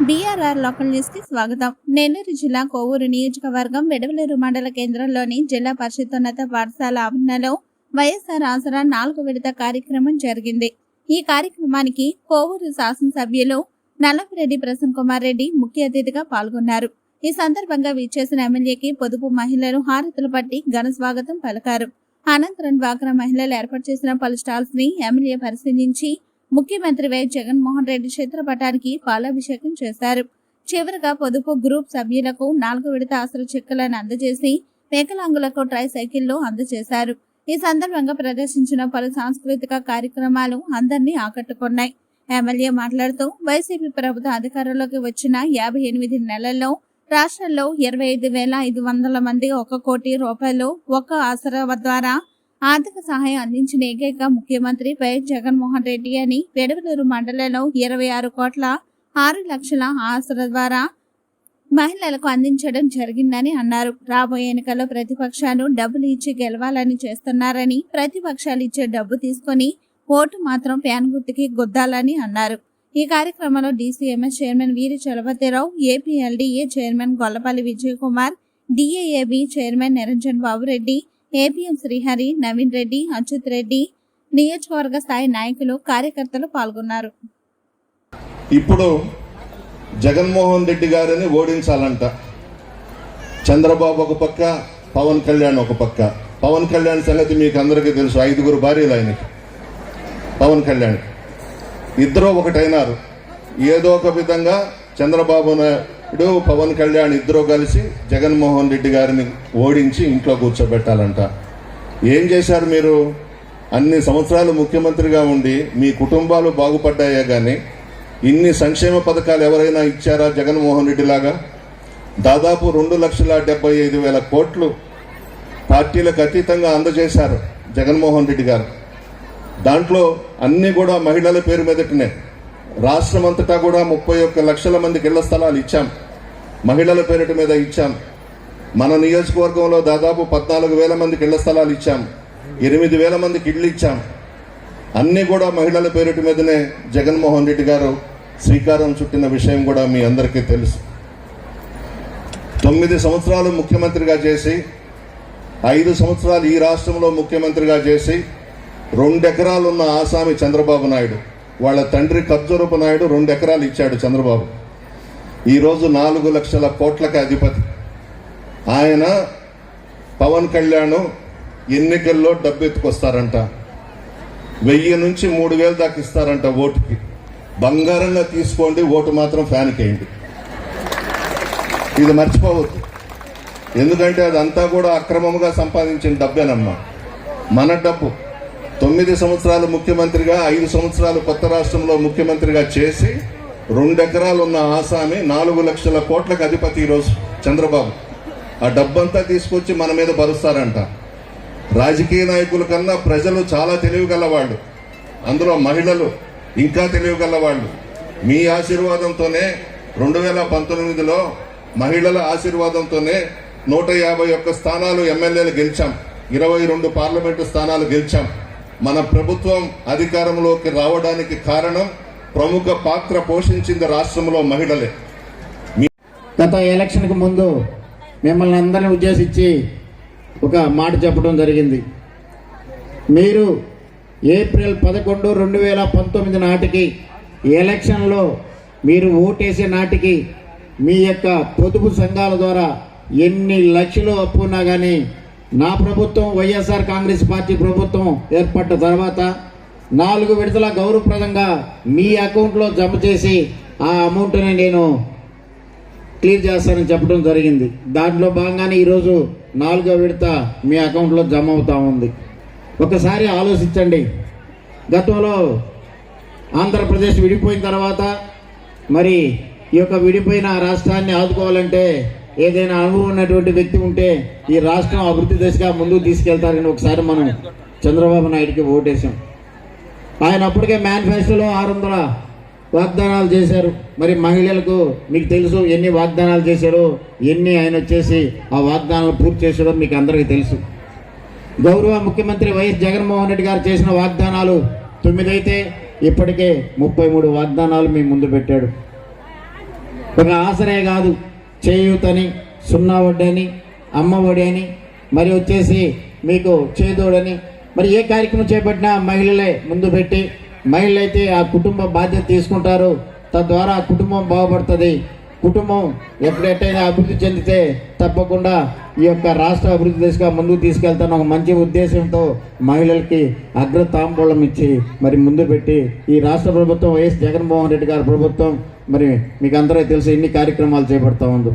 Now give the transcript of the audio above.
BRR local న్యూస్కి స్వాగతం. నెల్లూరు జిల్లా కోవూరు నియోజకవర్గం వెడవలూరు మండల కేంద్రంలోని జిల్లా పరిషతోన్నత పాఠశాల ఆవరణలో వైఎస్ఆర్ ఆసరా నాలుగు విడత కార్యక్రమం జరిగింది. ఈ కార్యక్రమానికి కోవూరు శాసనసభ్యులు నల్లపురెడ్డి ప్రసన్న కుమార్ రెడ్డి ముఖ్య అతిథిగా పాల్గొన్నారు. ఈ సందర్భంగా విచ్చేసిన ఎమ్మెల్యేకి పొదుపు మహిళలు హారతులు పట్టి ఘన స్వాగతం పలికారు. అనంతరం డ్వాక్రా మహిళలు ఏర్పాటు చేసిన పలు స్టాల్స్ని ఎమ్మెల్యే పరిశీలించి ముఖ్యమంత్రి వై జగన్మోహన్ రెడ్డి చిత్రపటానికి పాలాభిషేకం చేశారు. చివరగా పొదుపు గ్రూప్ సభ్యులకు నాలుగు విడత ఆసరా చెక్కులను అందజేసి వికలాంగులకు ట్రై సైకిల్లో అందజేశారు. ఈ సందర్భంగా ప్రదర్శించిన పలు సాంస్కృతిక కార్యక్రమాలు అందరినీ ఆకట్టుకున్నాయి. ఎమ్మెల్యే మాట్లాడుతూ వైసీపీ ప్రభుత్వం అధికారంలోకి వచ్చిన యాభై ఎనిమిది నెలల్లో రాష్ట్రంలో ఇరవై ఐదు వేల ఐదు వందల మంది ఒక కోటి రూపాయలు ఒక ఆసరా ద్వారా ఆర్థిక సహాయం అందించిన ఏకైక ముఖ్యమంత్రి వైఎస్ జగన్మోహన్ రెడ్డి అని పెడవలూరు మండలంలో ఇరవై ఆరు కోట్ల ఆరు లక్షల ఆస్తుల ద్వారా మహిళలకు అందించడం జరిగిందని అన్నారు. రాబోయే ఎన్నికల్లో ప్రతిపక్షాలు డబ్బులు ఇచ్చి గెలవాలని చేస్తున్నారని ప్రతిపక్షాలు ఇచ్చే డబ్బు తీసుకొని ఓటు మాత్రం ప్యాన్ గుర్తుకి గుద్దాలని అన్నారు. ఈ కార్యక్రమంలో DCMS chairman Veeri Chalapathirao APLDA chairman Gollapalli Vijay Kumar DAAB chairman Niranjan Babu Reddy APM Srihari Naveen Reddy Achyut Reddy నియోజకవర్గ స్థాయి నాయకులు కార్యకర్తలు పాల్గొన్నారు. ఇప్పుడు జగన్మోహన్ రెడ్డి గారిని ఓడించాలంట. చంద్రబాబు ఒక పక్క పవన్ కళ్యాణ్ ఒక పక్క. పవన్ కళ్యాణ్ సంగతి మీకు అందరికీ తెలుసు ఐదుగురు భార్యలు ఆయనకి. పవన్ కళ్యాణ్ ఇద్దరు ఒకటైనారు. ఏదో ఒక విధంగా చంద్రబాబు ఇప్పుడు పవన్ కళ్యాణ్ ఇద్దరు కలిసి జగన్మోహన్ రెడ్డి గారిని ఓడించి ఇంట్లో కూర్చోబెట్టాలంట. ఏం చేశారు మీరు? అన్ని సంవత్సరాలు ముఖ్యమంత్రిగా ఉండి మీ కుటుంబాలు బాగుపడ్డాయే కానీ ఇన్ని సంక్షేమ పథకాలు ఎవరైనా ఇచ్చారా జగన్మోహన్ రెడ్డి లాగా? దాదాపు రెండు లక్షల డెబ్బై ఐదు వేల కోట్లు పార్టీలకు అతీతంగా అందజేశారు జగన్మోహన్ రెడ్డి గారు. దాంట్లో అన్నీ కూడా మహిళల పేరు మీదటనే. రాష్ట్రం అంతటా కూడా ముప్పై ఒక్క లక్షల మందికి ఇళ్ళ స్థలాలు ఇచ్చాం. మహిళల పేరిట మీద ఇచ్చాం. మన నియోజకవర్గంలో దాదాపు పద్నాలుగు వేల మందికి ఇళ్ళ స్థలాలు ఇచ్చాం. ఎనిమిది వేల మందికి ఇళ్ళు ఇచ్చాం. అన్నీ కూడా మహిళల పేరిట మీదనే జగన్మోహన్ రెడ్డి గారు శ్రీకారం చుట్టిన విషయం కూడా మీ అందరికీ తెలుసు. తొమ్మిది సంవత్సరాలు ముఖ్యమంత్రిగా చేసి ఐదు సంవత్సరాలు ఈ రాష్ట్రంలో ముఖ్యమంత్రిగా చేసి రెండెకరాలు ఉన్న ఆసామి చంద్రబాబు నాయుడు వాళ్ళ తండ్రి ఖర్జూరపు నాయుడు రెండు ఎకరాలు ఇచ్చాడు చంద్రబాబు. ఈరోజు నాలుగు లక్షల కోట్లకి అధిపతి. ఆయన పవన్ కళ్యాణ్ ఎన్నికల్లో డబ్బు ఎత్తుకొస్తారంట. వెయ్యి నుంచి మూడు వేలు దాకా ఇస్తారంట ఓటుకి. బంగారంగా తీసుకోండి ఓటు మాత్రం ఫ్యాన్కి వేయండి ఇది మర్చిపోవద్దు. ఎందుకంటే అదంతా కూడా అక్రమంగా సంపాదించిన డబ్బేనమ్మా. మన డబ్బు తొమ్మిది సంవత్సరాలు ముఖ్యమంత్రిగా ఐదు సంవత్సరాలు కొత్త రాష్ట్రంలో ముఖ్యమంత్రిగా చేసి రెండు ఎకరాలు ఉన్న ఆసామి నాలుగు లక్షల కోట్లకు అధిపతి ఈరోజు చంద్రబాబు. ఆ డబ్బంతా తీసుకొచ్చి మన మీద భరుస్తారంట రాజకీయ నాయకుల కన్నా ప్రజలు చాలా తెలివిగలవాళ్ళు. అందులో మహిళలు ఇంకా తెలివిగలవాళ్ళు. మీ ఆశీర్వాదంతోనే రెండు వేల పంతొమ్మిదిలో మహిళల ఆశీర్వాదంతోనే నూట యాభై ఒక్క స్థానాలు ఎమ్మెల్యేలు గెలిచాం. ఇరవై రెండు పార్లమెంటు స్థానాలు గెలిచాం. మన ప్రభుత్వం అధికారంలోకి రావడానికి కారణం ప్రముఖ పాత్ర పోషించింది రాష్ట్రంలో మహిళలే. గత ఎలక్షన్కు ముందు మిమ్మల్ని అందరిని ఉద్దేశించి ఒక మాట చెప్పడం జరిగింది. మీరు ఏప్రిల్ పదకొండు రెండు వేల పంతొమ్మిది నాటికి ఎలక్షన్లో మీరు ఓటేసే నాటికి మీ యొక్క పొదుపు సంఘాల ద్వారా ఎన్ని లక్షలు అప్పు ఉన్నా కానీ నా ప్రభుత్వం వైఎస్ఆర్ కాంగ్రెస్ పార్టీ ప్రభుత్వం ఏర్పడ్డ తర్వాత నాలుగు విడతల గౌరవప్రదంగా మీ అకౌంట్లో జమ చేసి ఆ అమౌంట్ని నేను క్లియర్ చేస్తానని చెప్పడం జరిగింది. దాంట్లో భాగంగానే ఈరోజు నాలుగో విడత మీ అకౌంట్లో జమ అవుతా ఉంది. ఒకసారి ఆలోచించండి. గతంలో ఆంధ్రప్రదేశ్ విడిపోయిన తర్వాత మరి ఈ యొక్క విడిపోయిన రాష్ట్రాన్ని ఆదుకోవాలంటే ఏదైనా అనుభవం ఉన్నటువంటి వ్యక్తి ఉంటే ఈ రాష్ట్రం అభివృద్ధి దిశగా ముందుకు తీసుకెళ్తారని ఒకసారి మనం చంద్రబాబు నాయుడికి ఓటేశాం. ఆయన అప్పటికే మేనిఫెస్టోలో ఆరు వందల వాగ్దానాలు చేశారు. మరి మహిళలకు మీకు తెలుసు ఎన్ని వాగ్దానాలు చేశారో ఎన్ని ఆయన వచ్చేసి ఆ వాగ్దానాలు పూర్తి చేశారో మీకు అందరికీ తెలుసు. గౌరవ ముఖ్యమంత్రి వైఎస్ జగన్మోహన్ రెడ్డి గారు చేసిన వాగ్దానాలు తొమ్మిదైతే ఇప్పటికే ముప్పై మూడు వాగ్దానాలు మీ ముందు పెట్టాడు. ఒక ఆసరే కాదు చేయూతని సున్నా వడ్డని అని అమ్మ ఒడి అని మరి వచ్చేసి మీకు చేదోడని మరి ఏ కార్యక్రమం చేపట్టినా మహిళలే ముందు పెట్టి మహిళలైతే ఆ కుటుంబ బాధ్యత తీసుకుంటారు. తద్వారా ఆ కుటుంబం బాగుపడుతుంది. కుటుంబం ఎప్పుడెట్టయినా అభివృద్ధి చెందితే తప్పకుండా ఈ యొక్క రాష్ట్ర అభివృద్ధి దిశగా ముందుకు తీసుకెళ్తాను ఒక మంచి ఉద్దేశంతో మహిళలకి అగ్ర తాంబూలం ఇచ్చి మరి ముందు పెట్టి ఈ రాష్ట్ర ప్రభుత్వం వైఎస్ జగన్మోహన్ రెడ్డి గారి ప్రభుత్వం మరి మీకు అందరూ తెలుసు ఎన్ని కార్యక్రమాలు చేపడతా ఉంది.